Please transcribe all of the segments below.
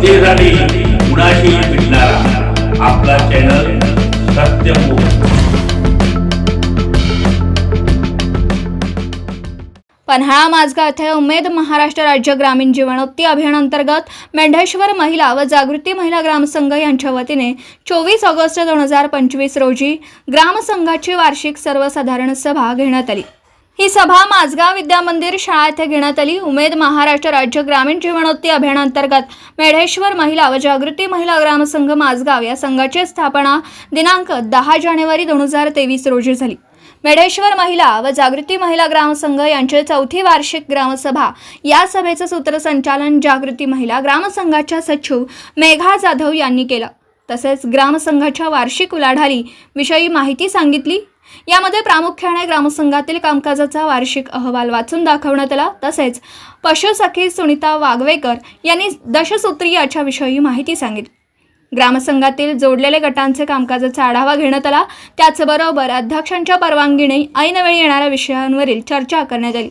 जनतेसाठी कुणाशी भेटणारा आपला चॅनल सत्यमुख पन्हाळा माझगाव येथे उमेद महाराष्ट्र राज्य ग्रामीण जीवनोत्ती अभियानांतर्गत मेंढेश्वर महिला व जागृती महिला ग्रामसंघ यांच्या वतीने चोवीस ऑगस्ट दोन हजार पंचवीस रोजी ग्रामसंघाची वार्षिक सर्वसाधारण सभा घेण्यात आली. ही सभा माझगाव विद्यामंदिर शाळा येथे घेण्यात आली. उमेद महाराष्ट्र राज्य ग्रामीण जीवनोत्ती अभियानांतर्गत मेढेश्वर महिला व जागृती महिला ग्रामसंघ माझगाव या संघाची स्थापना दिनांक दहा जानेवारी दोन हजार तेवीस रोजी झाली. मेढेश्वर महिला व जागृती महिला ग्रामसंघ यांची चौथी वार्षिक ग्रामसभा या सभेचं सूत्रसंचालन जागृती महिला ग्रामसंघाच्या सचिव मेघा जाधव यांनी केलं. तसेच ग्रामसंघाच्या वार्षिक उलाढाली विषयी माहिती सांगितली. यामध्ये प्रामुख्याने ग्रामसंघातील कामकाजाचा वार्षिक अहवाल वाचून दाखवण्यात आला. तसेच पशुसखी सुनीता वागवेकर यांनी दशसूत्री याच्या विषयी माहिती सांगितली. ग्रामसंघातील जोडलेले गटांचे कामकाजाचा आढावा घेण्यात आला. त्याचबरोबर अध्यक्षांच्या परवानगीने ऐनवेळी येणाऱ्या विषयांवरील चर्चा करण्यात आली.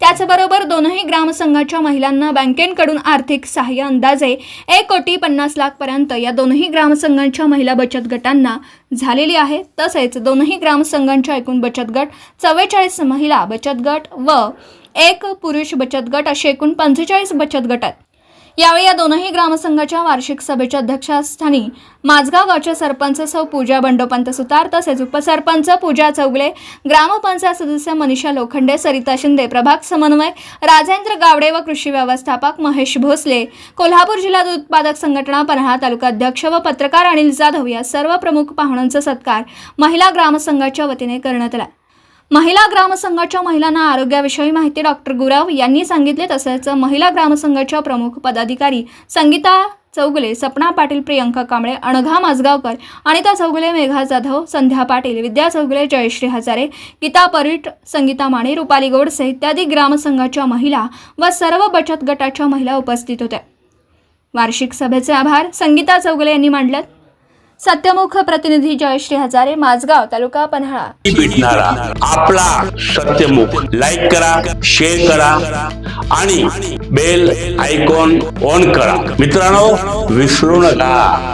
त्याचबरोबर दोनही ग्रामसंघाच्या महिलांना बँकेकडून आर्थिक सहाय्य अंदाजे एक कोटी पन्नास लाखपर्यंत या दोनही ग्रामसंघांच्या महिला बचत गटांना झालेली आहे. तसेच दोनही ग्रामसंघांच्या एकूण बचत गट चव्वेचाळीस महिला बचत गट व एक पुरुष बचत गट असे एकूण पंचेचाळीस बचत गट आहेत. यावेळी या दोनही ग्रामसंघाच्या वार्षिक सभेच्या अध्यक्षस्थानी माझगाव गावचे सरपंच सौ पूजा बंडोपंत सुतार तसेच उपसरपंच पूजा चौगले ग्रामपंचायत सदस्य मनीषा लोखंडे सरिता शिंदे प्रभाग समन्वयक राजेंद्र गावडे व कृषी व्यवस्थापक महेश भोसले कोल्हापूर जिल्हा दूध उत्पादक संघटना पन्हाळा तालुका अध्यक्ष व पत्रकार अनिल जाधव या सर्व प्रमुख पाहुण्यांचा सत्कार महिला ग्रामसंघाच्या वतीने करण्यात आला. महिला ग्रामसंघाच्या महिलांना आरोग्याविषयी माहिती डॉक्टर गुराव यांनी सांगितले तसेच महिला ग्रामसंघाच्या प्रमुख पदाधिकारी संगीता चौगुले सपना पाटील प्रियंका कांबळे अणघा माजगावकर अनिता चौगुले मेघा जाधव संध्या पाटील विद्या चौगुले जयश्री हजारे गीता परीट संगीता माने रुपाली गोडसे इत्यादी ग्रामसंघाच्या महिला व सर्व बचत गटाच्या महिला उपस्थित होत्या. वार्षिक सभेचे आभार. संगीता चौगुले यांनी मांडलेत सत्यमुख प्रतिनिधी जयश्री हजारे माझगाव तालुका पन्हाळा. आपला सत्यमुख. लाईक करा शेअर करा आणि बेल आयकॉन ऑन करा. मित्रांनो विसरू नका.